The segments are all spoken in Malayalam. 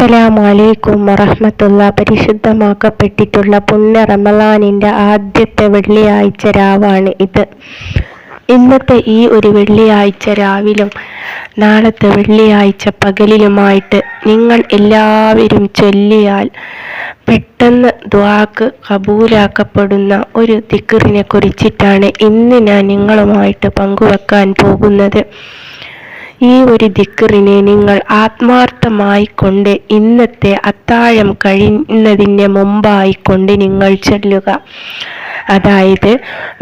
അസ്സലാമലൈക്കും വറഹമത്തുള്ള. പരിശുദ്ധമാക്കപ്പെട്ടിട്ടുള്ള പുണ്യ റമലാനിന്റെ ആദ്യത്തെ വെള്ളിയാഴ്ച രാവാണ് ഇത്. ഇന്നത്തെ ഈ ഒരു വെള്ളിയാഴ്ച രാവിലും നാളത്തെ വെള്ളിയാഴ്ച പകലിലുമായിട്ട് നിങ്ങൾ എല്ലാവരും ചൊല്ലിയാൽ പെട്ടെന്ന് ദ്വാക്ക് കബൂലാക്കപ്പെടുന്ന ഒരു ദിക്കറിനെ കുറിച്ചിട്ടാണ് ഇന്ന് ഞാൻ നിങ്ങളുമായിട്ട് പങ്കുവെക്കാൻ പോകുന്നത്. ഈ ഒരു ദിക്കറിനെ നിങ്ങൾ ആത്മാർത്ഥമായി കൊണ്ട് ഇന്നത്തെ അത്താഴം കഴിയുന്നതിന് മുമ്പായി കൊണ്ട് നിങ്ങൾ ചൊല്ലുക. അതായത്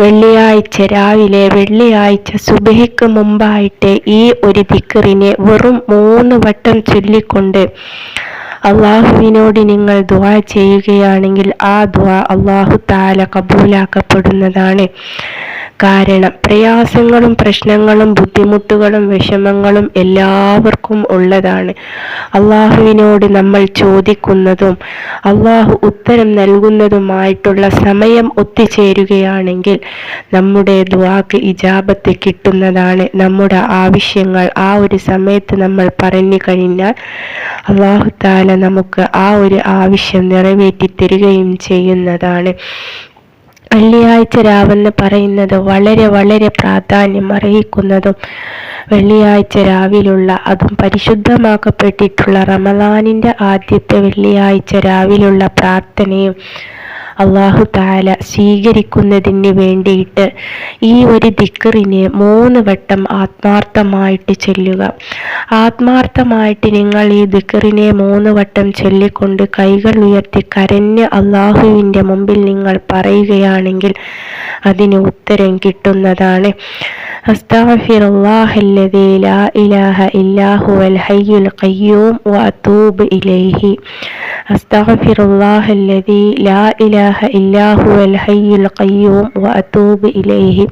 വെള്ളിയാഴ്ച രാവിലെ വെള്ളിയാഴ്ച സുബഹിക്ക് മുമ്പായിട്ട് ഈ ഒരു ദിക്കറിനെ വെറും മൂന്ന് വട്ടം ചൊല്ലിക്കൊണ്ട് അള്ളാഹുവിനോട് നിങ്ങൾ ദ്വാ ചെയ്യുകയാണെങ്കിൽ ആ ദ്വാ അള്ളാഹു താല കബൂലാക്കപ്പെടുന്നതാണ്. കാരണം പ്രയാസങ്ങളും പ്രശ്നങ്ങളും ബുദ്ധിമുട്ടുകളും വിഷമങ്ങളും എല്ലാവർക്കും ഉള്ളതാണ്. അള്ളാഹുവിനോട് നമ്മൾ ചോദിക്കുന്നതും അള്ളാഹു ഉത്തരം നൽകുന്നതുമായിട്ടുള്ള സമയം ഒത്തുചേരുകയാണെങ്കിൽ നമ്മുടെ ദ്വാക്ക് ഇജാബത്ത് കിട്ടുന്നതാണ്. നമ്മുടെ ആവശ്യങ്ങൾ ആ ഒരു സമയത്ത് നമ്മൾ പറഞ്ഞു കഴിഞ്ഞാൽ അള്ളാഹു താല നമുക്ക് ആ ഒരു ആവശ്യം നിറവേറ്റി തരികയും ചെയ്യുന്നതാണ്. വെള്ളിയാഴ്ച രാവെന്ന് പറയുന്നത് വളരെ വളരെ പ്രാധാന്യം അർഹിക്കുന്നതും വെള്ളിയാഴ്ച രാവിലുള്ള അതും പരിശുദ്ധമാക്കപ്പെട്ടിട്ടുള്ള റമദാനിന്റെ ആദ്യത്തെ വെള്ളിയാഴ്ച രാവിലുള്ള പ്രാർത്ഥനയും അള്ളാഹു താല സ്വീകരിക്കുന്നതിന് വേണ്ടിയിട്ട് ഈ ഒരു ദിക്കറിനെ മൂന്ന് വട്ടം ആത്മാർത്ഥമായിട്ട് ചൊല്ലുക. ആത്മാർത്ഥമായിട്ട് നിങ്ങൾ ഈ ദിക്കറിനെ മൂന്ന് വട്ടം ചൊല്ലിക്കൊണ്ട് കൈകൾ ഉയർത്തി കരഞ്ഞ് അള്ളാഹുവിന്റെ മുമ്പിൽ നിങ്ങൾ പറയുകയാണെങ്കിൽ അതിന് ഉത്തരം കിട്ടുന്നതാണ്. أستغفر الله الذي لا إله إلا هو الحي القيوم وأتوب إليه أستغفر الله الذي لا إله إلا هو الحي القيوم وأتوب إليه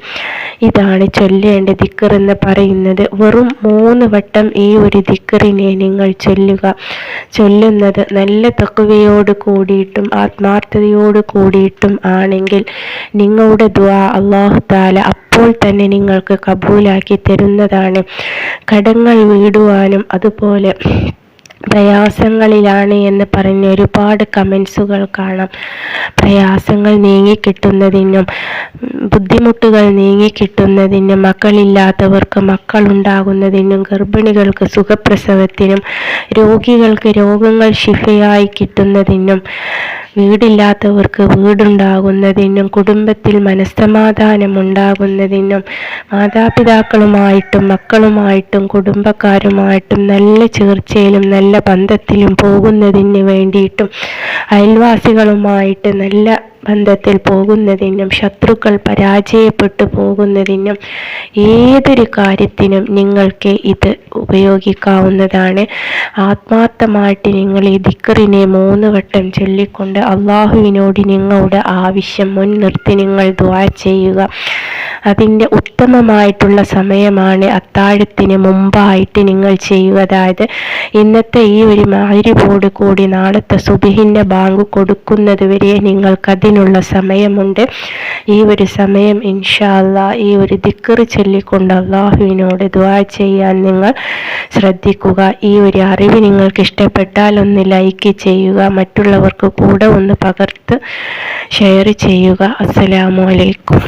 ഇതാണ് ചൊല്ലേണ്ട ദിക്കർ എന്ന് പറയുന്നത് വെറും മൂന്ന് വട്ടം ഈ ഒരു ദിക്കറിനെ നിങ്ങൾ ചൊല്ലുക ചൊല്ലുന്നത് നല്ല തക്കുവയോട് കൂടിയിട്ടും ആത്മാർത്ഥതയോട് കൂടിയിട്ടും ആണെങ്കിൽ നിങ്ങളുടെ ദ്വാ അള്ളാഹു താല അപ്പോൾ തന്നെ നിങ്ങൾക്ക് കബൂലാക്കി തരുന്നതാണ്. കടങ്ങൾ വീടുവാനും അതുപോലെ പ്രയാസങ്ങളിലാണ് എന്ന് പറഞ്ഞ് ഒരുപാട് കമൻസുകൾ കാണാം. പ്രയാസങ്ങൾ നീങ്ങിക്കിട്ടുന്നതിനും ബുദ്ധിമുട്ടുകൾ നീങ്ങിക്കിട്ടുന്നതിനും മക്കളില്ലാത്തവർക്ക് മക്കളുണ്ടാകുന്നതിനും ഗർഭിണികൾക്ക് സുഖപ്രസവത്തിനും രോഗികൾക്ക് രോഗങ്ങൾ ശിഫയായി കിട്ടുന്നതിനും വീടില്ലാത്തവർക്ക് വീടുണ്ടാകുന്നതിനും കുടുംബത്തിൽ മനസ്സമാധാനം ഉണ്ടാകുന്നതിനും മാതാപിതാക്കളുമായിട്ടും മക്കളുമായിട്ടും കുടുംബക്കാരുമായിട്ടും നല്ല ചേർച്ചയിലും നല്ല ബന്ധത്തിലും പോകുന്നതിന് വേണ്ടിയിട്ടും അയൽവാസികളുമായിട്ട് നല്ല ബന്ധത്തിൽ പോകുന്നതിനും ശത്രുക്കൾ പരാജയപ്പെട്ടു പോകുന്നതിനും ഏതൊരു കാര്യത്തിനും നിങ്ങൾക്ക് ഇത് ഉപയോഗിക്കാവുന്നതാണ്. ആത്മാർത്ഥമായിട്ട് നിങ്ങൾ ഈ ദിക്കറിനെ മൂന്ന് വട്ടം ചൊല്ലിക്കൊണ്ട് അള്ളാഹുവിനോട് നിങ്ങളുടെ ആവശ്യം മുൻനിർത്തി നിങ്ങൾ ദ്വാ ചെയ്യുക. അതിന്റെ ഉത്തമമായിട്ടുള്ള സമയമാണ് അത്താഴത്തിന് മുമ്പായിട്ട് നിങ്ങൾ ചെയ്യുക. അതായത് ഇന്നത്തെ ഈ ഒരു മാരിപോട് കൂടി നാളത്തെ സുബിഹിന്റെ ബാങ്ക് കൊടുക്കുന്നത് വരെ നിങ്ങൾക്കതിനുള്ള സമയമുണ്ട്. ഈ ഒരു സമയം ഇൻഷാല്ല ഈ ഒരു ദിക്കറ് ചൊല്ലിക്കൊണ്ട് അള്ളാഹുവിനോട് ദ്വാ ചെയ്യാൻ നിങ്ങൾ ശ്രദ്ധിക്കുക. ഈ ഒരു അറിവ് നിങ്ങൾക്ക് ഇഷ്ടപ്പെട്ടാൽ ഒന്ന് ലൈക്ക് ചെയ്യുക മറ്റുള്ളവർക്ക് കൂടെ ഒന്ന് പകർത്ത് ഷെയർ ചെയ്യുക. അസ്സലാമു അലൈക്കും.